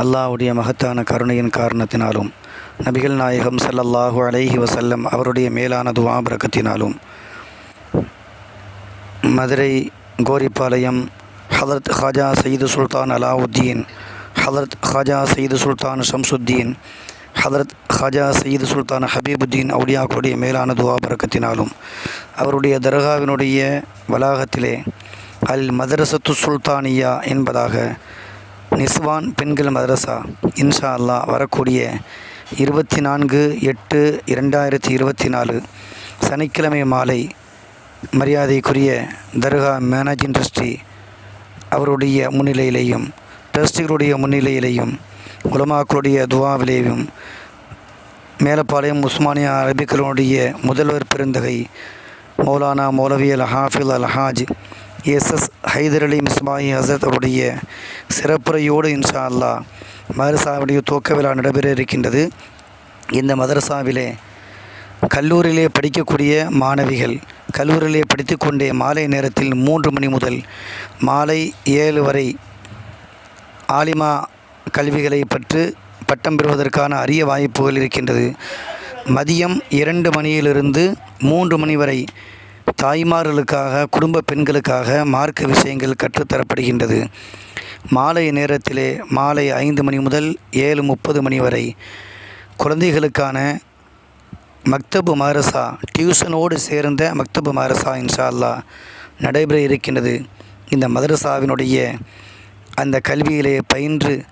அல்லாவுடைய மகத்தான கருணையின் காரணத்தினாலும் நபிகள் நாயகம் சல்லல்லாஹு அலைஹி வசல்லம் அவருடைய மேலான துவாபிரக்கத்தினாலும் மதுரை கோரிப்பாளையம் ஹதரத் ஹாஜா சயீது சுல்தான் அலாவுத்தீன் ஹதரத் ஹாஜா சயீது சுல்தான் ஷம்சுத்தீன் ஹதரத் ஹாஜா சயீது சுல்தான் ஹபீபுத்தீன் அவுடியாக்களுடைய மேலான துவா பறக்கத்தினாலும் அவருடைய தர்காவினுடைய வளாகத்திலே அல் மதரசத்து சுல்தானியா என்பதாக நிஸ்வான் பெண்கள் மதரசா இன்ஷா அல்லாஹ் வரக்கூடிய இருபத்தி நான்கு எட்டு இரண்டாயிரத்தி இருபத்தி நாலு சனிக்கிழமை மாலை மரியாதைக்குரிய தர்கா மேனேஜிங் ட்ரஸ்டி அவருடைய முன்னிலையிலேயும் ட்ரஸ்டிகளுடைய முன்னிலையிலேயும் உலமாக்களுடைய துவாவிலேயும் மேலப்பாளையம் உஸ்மானியா அரபிக்களுடைய முதல்வர் பெருந்தகை மௌலானா மௌலவி அல் ஹாஃபில் அல் ஹாஜ் எஸ்எஸ் ஹைதர் அலி மிஸ்மாயி ஹசரத் அவருடைய சிறப்புரையோடு இன்ஷா அல்லாஹ் மதரசாவுடைய துவக்க விழா நடைபெற இருக்கின்றது. இந்த மதரசாவிலே கல்லூரியிலே படிக்கக்கூடிய மாணவிகள் கல்லூரியிலே படித்துக்கொண்டே மாலை நேரத்தில் மூன்று மணி முதல் மாலை ஏழு வரை ஆலிமா கல்விகளை பற்று பட்டம் பெறுவதற்கான அரிய வாய்ப்புகள் இருக்கின்றது. மதியம் இரண்டு மணியிலிருந்து மூன்று மணி வரை தாய்மார்களுக்காக குடும்ப பெண்களுக்காக மார்க்க விஷயங்கள் கற்றுத்தரப்படுகின்றது. மாலை நேரத்திலே மாலை ஐந்து மணி முதல் ஏழு முப்பது மணி வரை குழந்தைகளுக்கான மக்தபு மாரசா டியூஷனோடு சேர்ந்த மக்தபு மாரசா இன்ஷா நடைபெற இருக்கின்றது. இந்த மதரசாவினுடைய அந்த கல்வியிலே பயின்று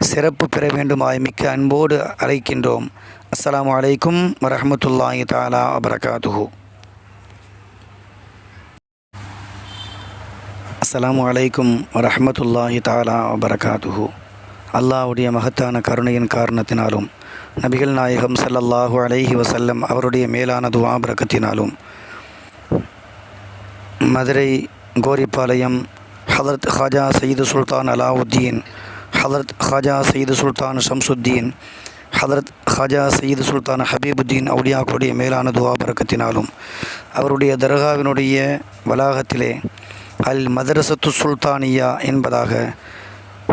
சிறப்பு பெற வேண்டுமாய் மிக்க அன்போடு அழைக்கின்றோம். அஸ்லாம் அலைக்கும் வரமத்துல்லாஹி தாலா வபரகாத்துஹு. அஸ்லாம் வலைக்கும் வரமத்துல்லாஹி தாலா வபரகாத்துஹு. அல்லாவுடைய மகத்தான கருணையின் காரணத்தினாலும் நபிகள் நாயகம் சல்லல்லாஹு அலைஹி வசல்லம் அவருடைய மேலான துவாபரக்கத்தினாலும் மதுரை கோரிப்பாளையம் ஹதரத் ஹாஜா சயீது சுல்தான் அலாவுத்தீன் ஹதரத் ஹாஜா சயீது சுல்தான் ஷம்சுத்தீன் ஹதரத் ஹாஜா சயீது சுல்தான் ஹபீபுத்தீன் அவுலியாக்களுடைய மேலான துவாபரக்கத்தினாலும் அவருடைய தர்காவினுடைய வளாகத்திலே அல் மதரசத்து சுல்தானியா என்பதாக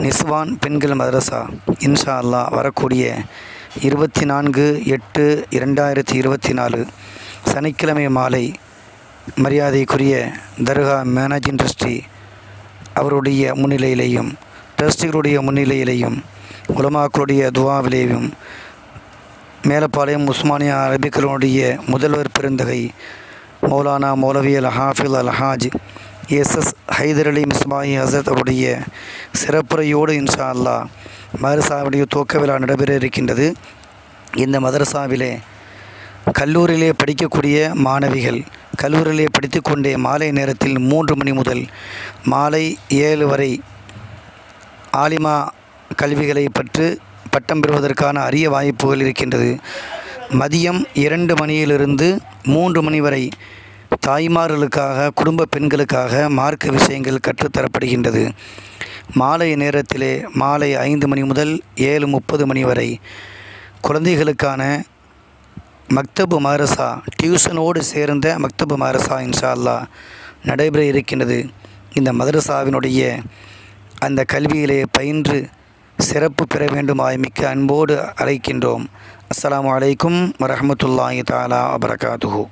நிஸ்வான் பெண்கள் மதரசா இன்ஷா அல்லாஹ் வரக்கூடிய இருபத்தி நான்கு எட்டு இரண்டாயிரத்தி இருபத்தி நாலு சனிக்கிழமை மாலை மரியாதைக்குரிய தர்கா மேனேஜிங் ட்ரஸ்டி அவருடைய முன்னிலையிலேயும் ட்ரஸ்டிகளுடைய முன்னிலையிலேயும் உலமாக்களுடைய துவாவிலேயும் மேலப்பாளையம் உஸ்மானியா அரபிக்களுடைய முதல்வர் பெருந்தகை மௌலானா மௌலவி அல் ஹாஃபில் அல் ஹாஜ் எஸ்எஸ் ஹைதர் அலி மிஸ்மாயி ஹசரத் அவருடைய சிறப்புரையோடு இன்ஷா அல்லாஹ் மதரசாவுடைய துவக்க விழா நடைபெற இருக்கின்றது. இந்த மதரசாவிலே கல்லூரியிலே படிக்கக்கூடிய மாணவிகள் கல்லூரியிலே படித்துக்கொண்டே மாலை நேரத்தில் மூன்று மணி முதல் மாலை ஏழு வரை ஆலிமா கல்விகளை பற்று பட்டம் பெறுவதற்கான அரிய வாய்ப்புகள் இருக்கின்றது. மதியம் இரண்டு மணியிலிருந்து மூன்று மணி வரை தாய்மார்களுக்காக குடும்ப பெண்களுக்காக மார்க்க விஷயங்கள் கற்றுத்தரப்படுகின்றது. மாலை நேரத்திலே மாலை ஐந்து மணி முதல் ஏழு முப்பது மணி வரை குழந்தைகளுக்கான மக்தபு மாரசா டியூஷனோடு சேர்ந்த மக்தபு மாரசா இன்ஷா நடைபெற இருக்கின்றது. இந்த மதரசாவினுடைய அந்த கல்வியிலே பயின்று சிறப்பு பெற வேண்டுமாய் மிக்க அன்போடு அழைக்கின்றோம். அஸ்லாம் அலைக்கும் வரமத்துல்லாஹி தாலா வபரகாத்துஹு.